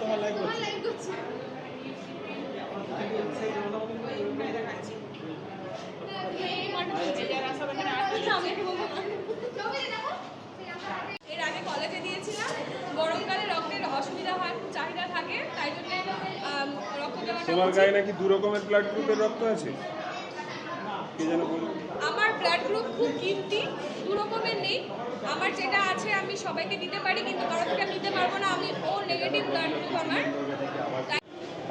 তোমার লাইক আমার লাইক করছে। এর আগে কলেজে দিয়েছিলাম। গরমকালে রক্তের অসুবিধা হয় খুব চাহিদা থাকে তাই জন্য রক্ত দেওয়াটা তোমার। গায়ে নাকি দু রকমের ব্লাড গ্রুপের রক্ত আছে? কে আমার ব্লাড গ্রুপ খুব কিমতি। রকমের নেই। আমার যেটা আছে আমি সবাইকে দিতে পারি কিন্তু কারও থেকে নিতে পারব না। আমি ও নেগেটিভ গ্রুপ আমার।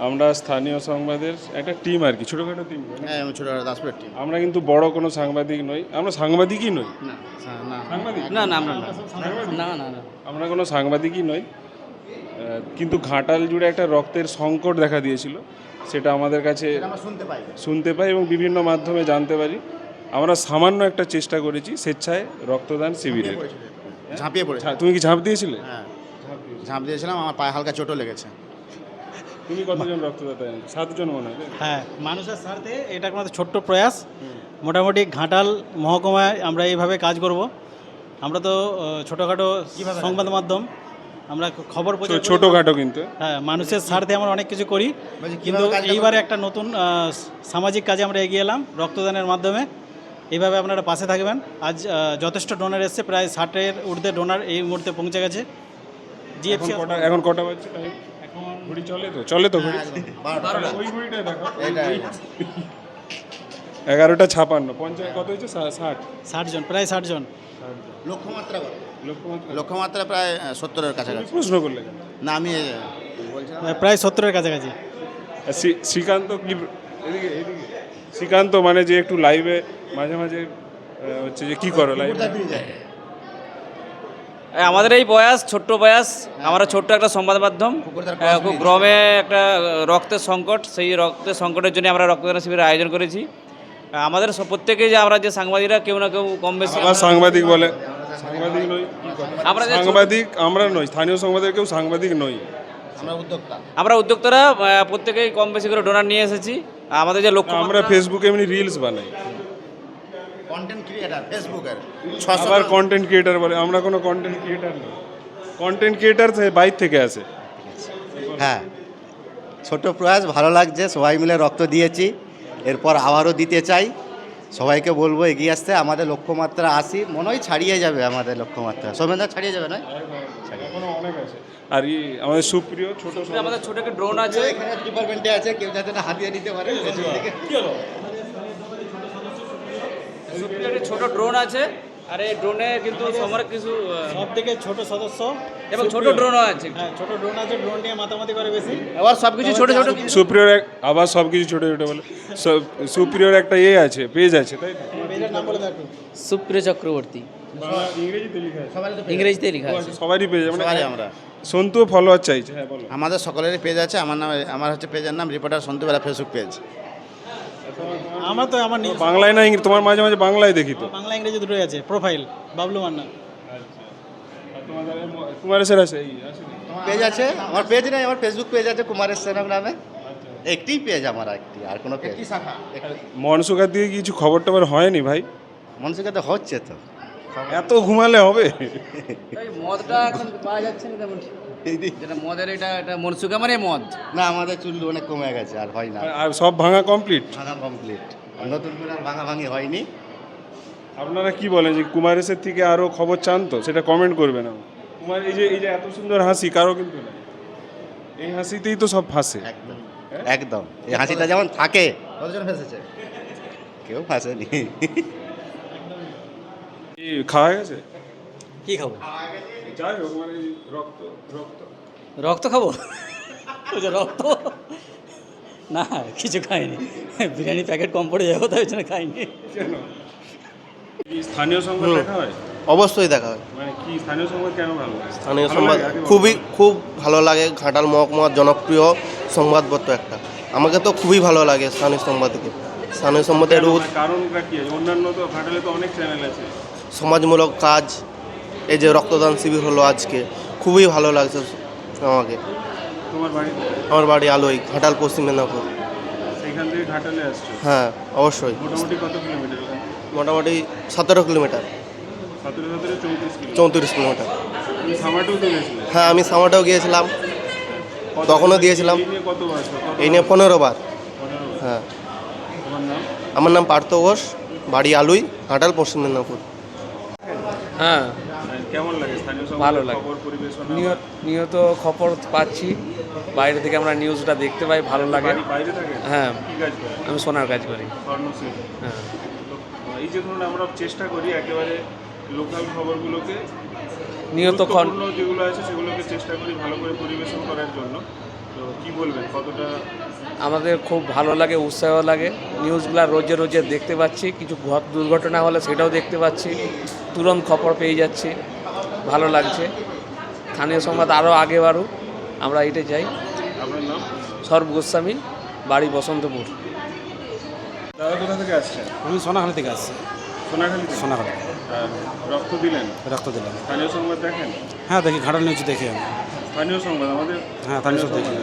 আমরা স্থানীয় সংবাদের একটা টিম আর কি ছোটোখাটো টিম হ্যাঁ আমি ছোটো দাসপুরের টিম আমরা কিন্তু বড় কোনো সাংবাদিক নই আমরা সাংবাদিকই নই। না না। সাংবাদিক? না না আমরা না। না না না। আমরা কোনো সাংবাদিকই নই। কিন্তু ঘাটাল জুড়ে একটা রক্তের সংকট দেখা দিয়েছিল সেটা আমাদের কাছে শুনতে পাই। শুনতে পাই এবং বিভিন্ন মাধ্যমে জানতে পারি। আমরা সামান্য একটা চেষ্টা করেছি স্বেচ্ছায় রক্তদান শিবিরের। ঝাঁপিয়ে পড়েছে তুমি কি ঝাঁপ দিয়েছিলে? হ্যাঁ। ঝাঁপ দিয়েছিলাম আমার পায়ে হালকা চোটও লেগেছে। তুমি কতজন রক্তদাতা? সাতজন মনে হয় হ্যাঁ মানুষের স্বার্থে এটা আমাদের ছোট্ট প্রয়াস। মোটামুটি ঘাটাল মহকুমায় আমরা এইভাবে কাজ করব। আমরা তো ছোটোখাটো সংবাদ মাধ্যম। আমরা খবর। ছোটোখাটো কিন্তু। হ্যাঁ মানুষের স্বার্থে আমরা অনেক কিছু করি। কিন্তু এইবারে একটা নতুন সামাজিক কাজে আমরা এগিয়ে এলাম রক্তদানের মাধ্যমে। এইভাবে আপনারা পাশে থাকবেন। আজ যথেষ্ট ডোনার এসছে প্রায় ষাটের ঊর্ধ্বে ডোনার এই মুহূর্তে পৌঁছে গেছে। এখন জিএফসি কটা এখন কটা বাজছে? এখন ঘড়ি চলে তো? চলে তো ঘড়ি? ওই ঘড়িটা দেখো। এগারোটা ছাপান্ন। পঞ্চাশ কত হয়েছে? ষাট। ষাট জন প্রায় ষাট জন। লক্ষ্যমাত্রা লক্ষ্যমাত্রা প্রায় সত্তরের কাছাকাছি। প্রশ্ন করলে না আমি প্রায় সত্তরের কাছাকাছি। শ্রী- শ্রীকান্ত কি এদিকে এদিকে। শ্রীকান্ত মানে যে একটু লাইভে মাঝে মাঝে হচ্ছে যে কি করো এই আমাদের এই বয়স ছোট্ট বয়স আমরা ছোট্ট একটা সংবাদ মাধ্যম। গ্রামে একটা রক্তের সংকট সেই রক্তের সংকটের জন্য আমরা রক্তদান শিবিরের আয়োজন করেছি। আমাদের প্রত্যেকেই যে আমরা যে সাংবাদিকরা কেউ না কেউ কম বেশি সাংবাদিক বলে। সাংবাদিক নই। আমরা সাংবাদিক আমরা নই স্থানীয় সংবাদের কেউ সাংবাদিক নই। আমরা উদ্যোক্তারা প্রত্যেকেই কম বেশি করে ডোনার নিয়ে এসেছি। আমাদের যে লক্ষ্য আমরা ফেসবুকে এমনি রিলস বানাই। কন্টেন্ট ক্রিয়েটার ফেসবুকের আবার কন্টেন্ট ক্রিয়েটার বলে আমরা কোনো কন্টেন্ট ক্রিয়েটার নই কন্টেন্ট ক্রিয়েটার বাইর থেকে আসে হ্যাঁ। ছোট প্রয়াস ভালো লাগছে সবাই মিলে রক্ত দিয়েছি। এরপর আবারও দিতে চাই। সবাইকে বলব এগিয়ে আসতে আমাদের লক্ষ্যমাত্রা আসি মনে হয় ছাড়িয়ে যাবে আমাদের লক্ষ্যমাত্রা। সোমেন্দা ছাড়িয়ে যাবে নয়? আর ই আমাদের সুপ্রিয় ছোট আমাদের ছোট একটা ড্রোন আছে। এখানে ডিপার্টমেন্টে আছে কেউ যাতে না হাতিয়ে নিতে পারে সুপ্রিয় একটি ছোট ড্রোন আছে। আর এই ড্রোনে কিন্তু সমর কিছু সব থেকে ছোট সদস্য। এবং ছোট ড্রোনও আছে। হ্যাঁ ছোট ড্রোন আছে ড্রোন নিয়ে মাতামাতি করে বেশি। আবার সব কিছু ছোট ছোট সুপ্রিয়র আবার সব কিছু ছোটো ছোটো বলে। সুপ্রিয়র একটা ইয়ে আছে পেজ আছে তাই পেজের নাম বলে দাও একটু সুপ্রিয় চক্রবর্তী। ইংরেজিতে লেখা আছে। সবারই তো ইংরেজিতে লেখা ও আছে সবারই পেজ আমরা সবারই আমরা। সন্তুও ফলোয়ার চাইছে। হ্যাঁ আমাদের সকলেরই পেজ আছে আমার নাম আমার হচ্ছে পেজের নাম রিপোর্টার সন্তুবেলা ফেসবুক পেজ আমার তো আমার বাংলায় না ইংরেজি তোমার মাঝে মাঝে বাংলায় দেখি তো। বাংলা ইংরেজি দুটোই আছে প্রোফাইল বাবলু মান্না। আর তোমাদের কুমারেশ্বর আছে? পেজ আছে? আমার পেজ নেই আমার ফেসবুক পেজ আছে কুমারের সেনাম নামে। একটি পেজ আমার একটি আর কোনো পেজ শাখা। মনসুকার দিয়ে কিছু খবর টবর হয়নি ভাই? মানুষের তো হচ্ছে তো। এত ঘুমালে হবে। মদটা এখন পাওয়া যাচ্ছে না তেমন যেটা মদের এটা এটা মনসুকা মানে মদ। না আমাদের চুল অনেক কমে গেছে আর হয় না। আর সব ভাঙা কমপ্লিট ভাঙা কমপ্লিট নতুন করে আর ভাঙা ভাঙি হয়নি। আপনারা কি বলেন যে কুমারেশের থেকে আরও খবর চান তো? সেটা কমেন্ট করবেন কুমার এই যে এই যে এত সুন্দর হাসি কারও কিন্তু না। এই হাসিতেই তো সব ফাঁসে। একদম। একদম। এই হাসিটা যেমন থাকে। কতজন ফেসেছে? কেউ ফাঁসেনি। কি খাওয়া গেছে? কি খাব? যাই হোক মানে রক্ত রক্ত। রক্ত খাব? রক্ত? না কিছু খাইনি। বিরিয়ানি প্যাকেট কম পড়ে যাব তাই জন্য খাইনি। স্থানীয় সংবাদ দেখা হয়? অবশ্যই দেখা হয়। মানে কি স্থানীয় সংবাদ কেন ভালো স্থানীয় সংবাদ। খুবই খুব ভালো লাগে। ঘাটাল মহকুমার জনপ্রিয় সংবাদপত্র একটা। আমাকে তো খুবই ভালো লাগে স্থানীয় সংবাদকে স্থানীয় সংবাদের কারণটা কি? অন্যান্য তো ঘাটালে তো অনেক চ্যানেল আছে। সমাজমূলক কাজ এই যে রক্তদান শিবির হলো আজকে খুবই ভালো লাগছে আমাকে। তোমার বাড়ি? আমার বাড়ি আলোই ঘাটাল পশ্চিম মেদিনীপুর। সেইখান থেকে ঘাটালে আসছো? হ্যাঁ অবশ্যই। মোটামুটি কত কিলোমিটার? মোটামুটি সতেরো কিলোমিটার। চৌত্রিশ কিলোমিটার। হ্যাঁ আমি সামাটাও গিয়েছিলাম। তখনও দিয়েছিলাম। নিয়ে এই নিয়ে পনেরো বার। হ্যাঁ। আমার নাম পার্থ ঘোষ বাড়ি আলুই ঘাটাল পশ্চিম মেদিনীপুর। হ্যাঁ। কেমন লাগে? স্থানীয় ভালো লাগে। নিয়ত নিয়ত খবর পাচ্ছি। বাইরে থেকে আমরা নিউজটা দেখতে পাই ভালো লাগে। বাড়ি বাইরে থাকে? হ্যাঁ। আমি সোনার কাজ করি। হ্যাঁ। এই যে ধরুন আমরা চেষ্টা করি একেবারে লোকাল খবরগুলোকে গুরুত্বপূর্ণ যেগুলো আছে সেগুলোকে চেষ্টা করি ভালো করে পরিবেশন করার জন্য। তো কি বলবেন? কতটা আমাদের খুব ভালো লাগে উৎসাহ লাগে। নিউজগুলো রোজে রোজে দেখতে পাচ্ছি। কিছু ঘট দুর্ঘটনা হলে সেটাও দেখতে পাচ্ছি। তুরন্ত খবর পেয়ে যাচ্ছি। ভালো লাগছে। স্থানীয় সংবাদ আরও আগে বাড়ুক। আমরা এটাই চাই। আপনার নাম? সর্ব গোস্বামী বাড়ি বসন্তপুর। দাদা কোথা থেকে আসছেন? আমি সোনাখালি থেকে আসছি। সোনাখালী? সোনাখালি। রক্ত দিলেন? রক্ত দিলাম। স্থানীয় সংবাদ দেখেন? হ্যাঁ দেখি ঘাটাল নিউজ দেখি আমি। স্থানীয় সংবাদ আমাদের? হ্যাঁ তার নিউজ দেখি।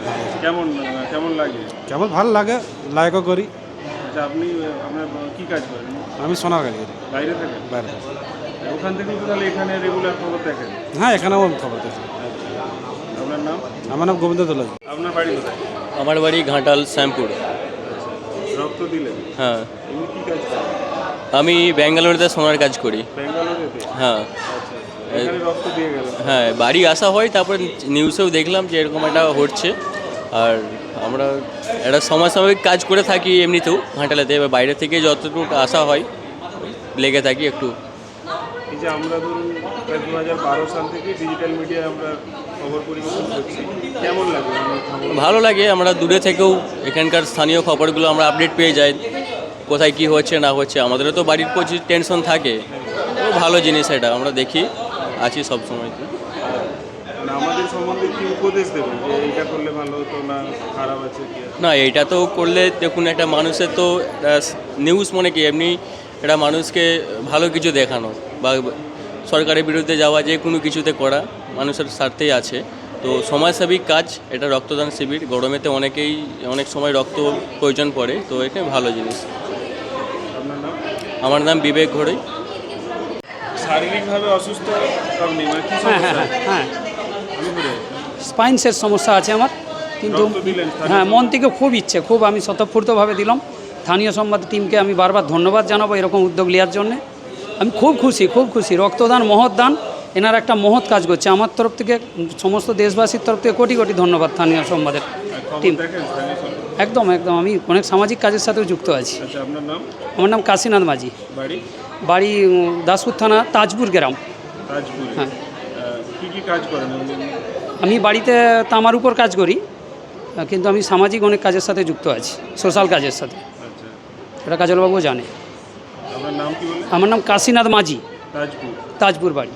কেমন কেমন লাগে? কেমন ভালো লাগে লাইকও করি। আচ্ছা আপনি আপনার কি কাজ করেন? আমি করি বাইরে থাকেন বাইরে ওখান থেকেও তো তাহলে এখানে রেগুলার খবর দেখেন। হ্যাঁ এখানেও খবর দেখি আপনার নাম? আমার নাম গোবিন্দ দোলাই আপনার বাড়ি কোথায়? আমার বাড়ি ঘাটাল শ্যামপুর। রক্ত দিলেন? হ্যাঁ। এমনি কি কাজ করেন? আমি ব্যাঙ্গালোরেতে সোনার কাজ করি। ব্যাঙ্গালোরেতে? হ্যাঁ। আচ্ছা এখানে রক্ত দিয়ে গেল হ্যাঁ বাড়ি আসা হয় তারপর নিউজেও দেখলাম যে এরকম একটা হচ্ছে। আর আমরা একটা সমাজসাময়িক কাজ করে থাকি এমনিতেও ঘাটালেতে। এবার বাইরে থেকে যতটুকু আসা হয় লেগে থাকি একটু। যে আমরা ধরুন প্রায় দু হাজার বারো সাল থেকে ডিজিটাল মিডিয়ায় আমরা খবর পরিবেশন করছি। কেমন লাগে? ভালো লাগে আমরা দূরে থেকেও এখানকার স্থানীয় খবরগুলো আমরা আপডেট পেয়ে যাই। কোথায় কি হচ্ছে না হচ্ছে আমাদেরও তো বাড়ির প্রচুর টেনশন থাকে। তো ভালো জিনিস এটা আমরা দেখি আছি সব সময়। মানে আমাদের সম্বন্ধে কি উপদেশ দেবেন যে এইটা করলে ভালো হতো না খারাপ আছে কি না এটা তো করলে দেখুন একটা মানুষের তো নিউজ মনে কি? এমনি একটা মানুষকে ভালো কিছু দেখানো। বা সরকারের বিরুদ্ধে যাওয়া যে কোনো কিছুতে করা মানুষের স্বার্থেই আছে। তো সমাজসেবিক কাজ এটা রক্তদান শিবির। গরমেতে অনেকেই অনেক সময় রক্ত প্রয়োজন পড়ে তো এটা ভালো জিনিস। আমার নাম বিবেক ঘড়ই। শারীরিকভাবে অসুস্থ মানে হ্যাঁ হ্যাঁ হ্যাঁ হ্যাঁ। স্পাইন্সের সমস্যা আছে আমার কিন্তু হ্যাঁ মন থেকে খুব ইচ্ছে খুব আমি স্বতঃস্ফূর্তভাবে দিলাম। স্থানীয় সংবাদ টিমকে আমি বারবার ধন্যবাদ জানাব এরকম উদ্যোগ নেওয়ার জন্যে। আমি খুব খুশি খুব খুশি। রক্তদান মহৎ দান এনারা একটা মহৎ কাজ করছে। আমার তরফ থেকে সমস্ত দেশবাসীর তরফ থেকে কোটি কোটি ধন্যবাদ স্থানীয় সংবাদের টিম? একদম একদম। আমি অনেক সামাজিক কাজের সাথেও যুক্ত আছি। আচ্ছা আমার নাম কাশীনাথ মাঝি। বাড়ি? বাড়ি দাসপুর থানা তাজপুর গ্রাম। হ্যাঁ। আমি বাড়িতে তামার উপর কাজ করি কিন্তু আমি সামাজিক অনেক কাজের সাথে যুক্ত আছি সোশ্যাল কাজের সাথে। আচ্ছা। এটা কাজলবাবুও জানে আপনার নাম কি বলে আমার নাম কাশীনাথ মাঝি। তাজপুর। তাজপুর বাড়ি।